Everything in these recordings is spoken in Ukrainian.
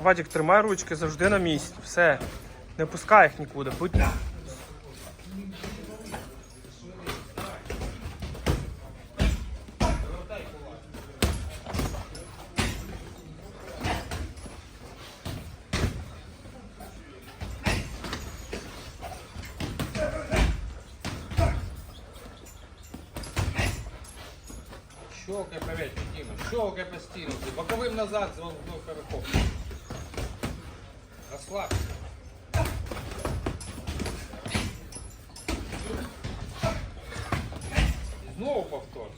Вадік, тримай ручки завжди на місці. Все. Не пускай їх нікуди. Будь... Щелкай поверхню, Дима, щелкай по стилу. Боковым назад, за угол коробков. Расслабься. И снова повтор.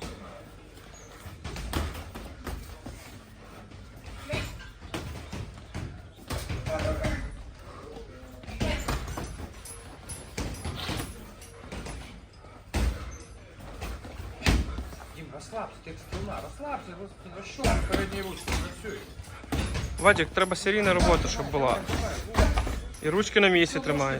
Дим, расслабься, ты струна, расслабься, господи, расщелкай передние ручки, працюй. Вадік, треба серійна робота, щоб була. І ручки на місці тримай.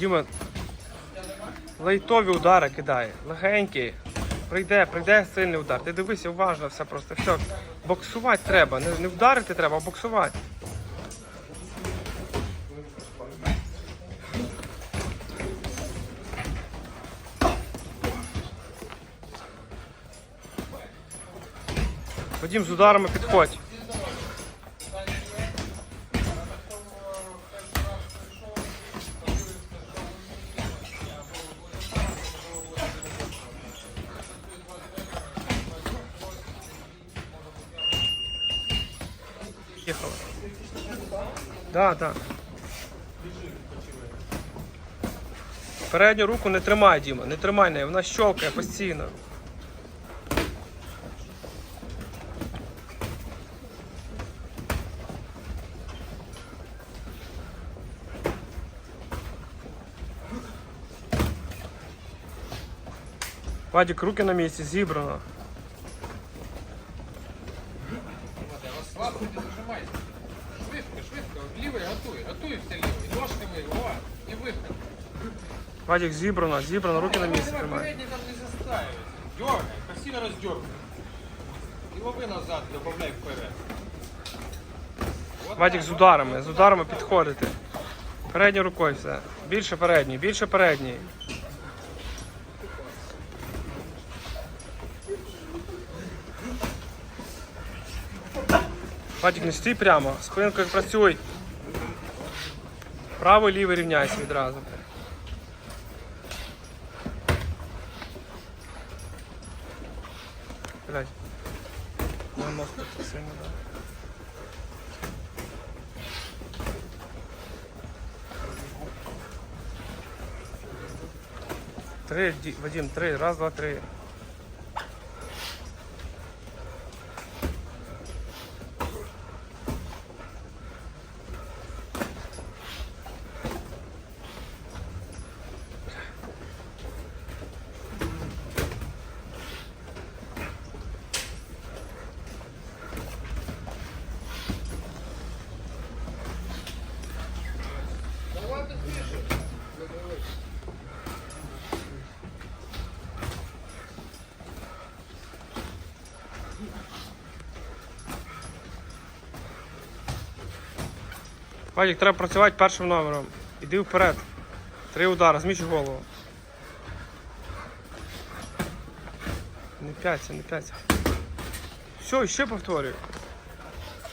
Діма, лайтові удари кидає, легенькі. Прийде, прийде сильний удар. Ти дивися уважно, все просто. Все. Боксувати треба. Не, не вдарити треба, а боксувати. Вадим, з ударами підходь. Їхала. Да, да. Передню руку не тримай, Діма, не тримай неї, вона щелкає постійно. Вадик, руки на місці, зібрано. Готуй, готуй все лівий. Ножками, о, і виход. Вадик, зібрано, зібрано, руки на місці Давай, тримай. передний там не заставить. Дергай, красиво раздергай. І лови назад, добавляй вперед. Вадик з ударами, з ударами підходити. Передньою рукою все. Більше передній, більше передній. Вадик, не стій прямо, спинкою працюй. Правий, лівий рівняйся відразу. Блять. На сильно. Три, Вадим, три. Раз, два, три. Вадик, треба працювати першим номером. Іди вперед. Три удари, зміч голову. Не п'яться, не п'яться. Все, ще повторюю.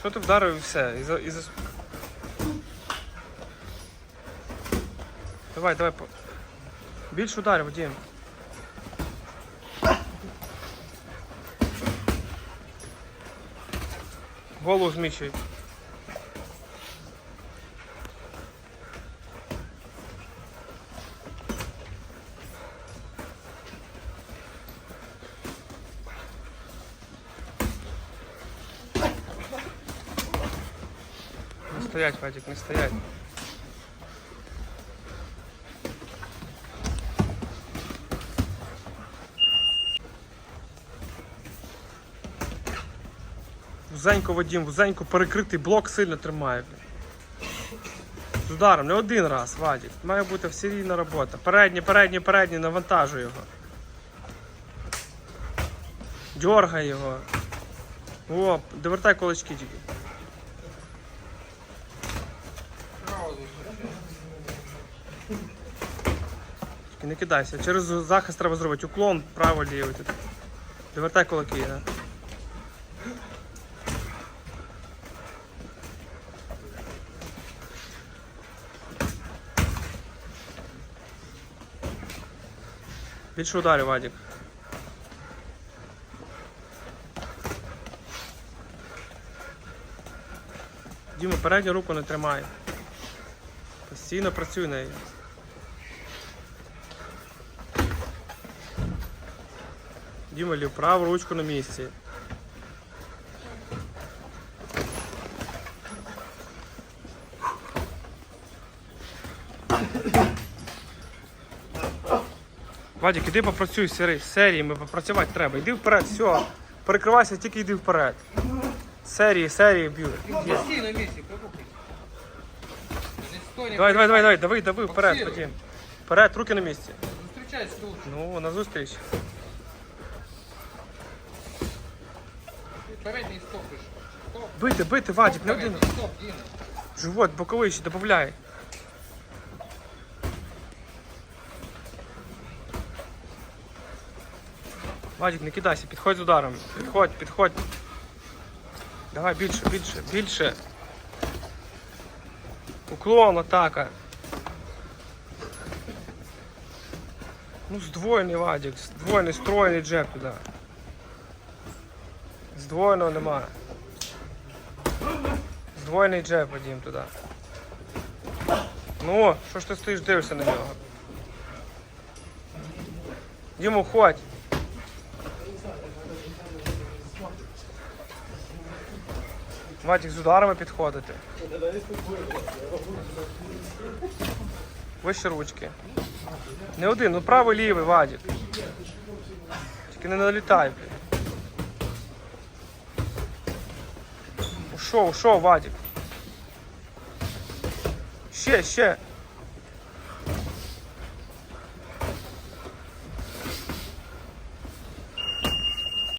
Що ти вдарив і все. І за, і за... Давай, давай. по- Більше ударів, Вадим. Голову зміщуй. стоять, Вадик, не стоять. Вузенько Вадим, вузенько перекритий блок сильно тримає. З ударом, не один раз, Вадик. Має бути серійна робота. Передній, передній, передній, навантажуй його. Дьоргай його. О, довертай кулачки тільки. Тільки не кидайся. Через захист треба зробити уклон, право, ліво. Довертай кулаки, да. Більше ударів, Вадик. Діма, передню руку не тримай. Постійно працюй нею. Діма, лів праву ручку на місці. Вадик, іди попрацюй сери- серіями, попрацювати треба. Іди вперед, все. Перекривайся, тільки йди вперед. Серії, серії б'ють. Ну, Стій на місці, Давай, давай, давай, давай, дави, дави, вперед. Вадим. Вперед, руки на місці. Зустрічайся тут. Ну, на зустріч. Передній стоп пішов. Стоп. Бити, бити, Вадик, не один. Стоп, Діна. Живот, боковий ще додай. Вадик, не кидайся, підходь з ударом. Підходь, підходь. Давай більше, більше, більше. Уклон, атака. Ну, здвоєний Вадик, здвоєний, стройний джеб туди. Здвоєного немає. Здвоєний джеб, Вадим, туди. Ну, що ж ти стоїш, дивишся на нього? Діму, ходь. Вадик з ударами підходити. Вище ручки. Не один, ну правий лівий, Вадик. Тільки не налітай. Ушов, ушов, Вадик. Ще, ще.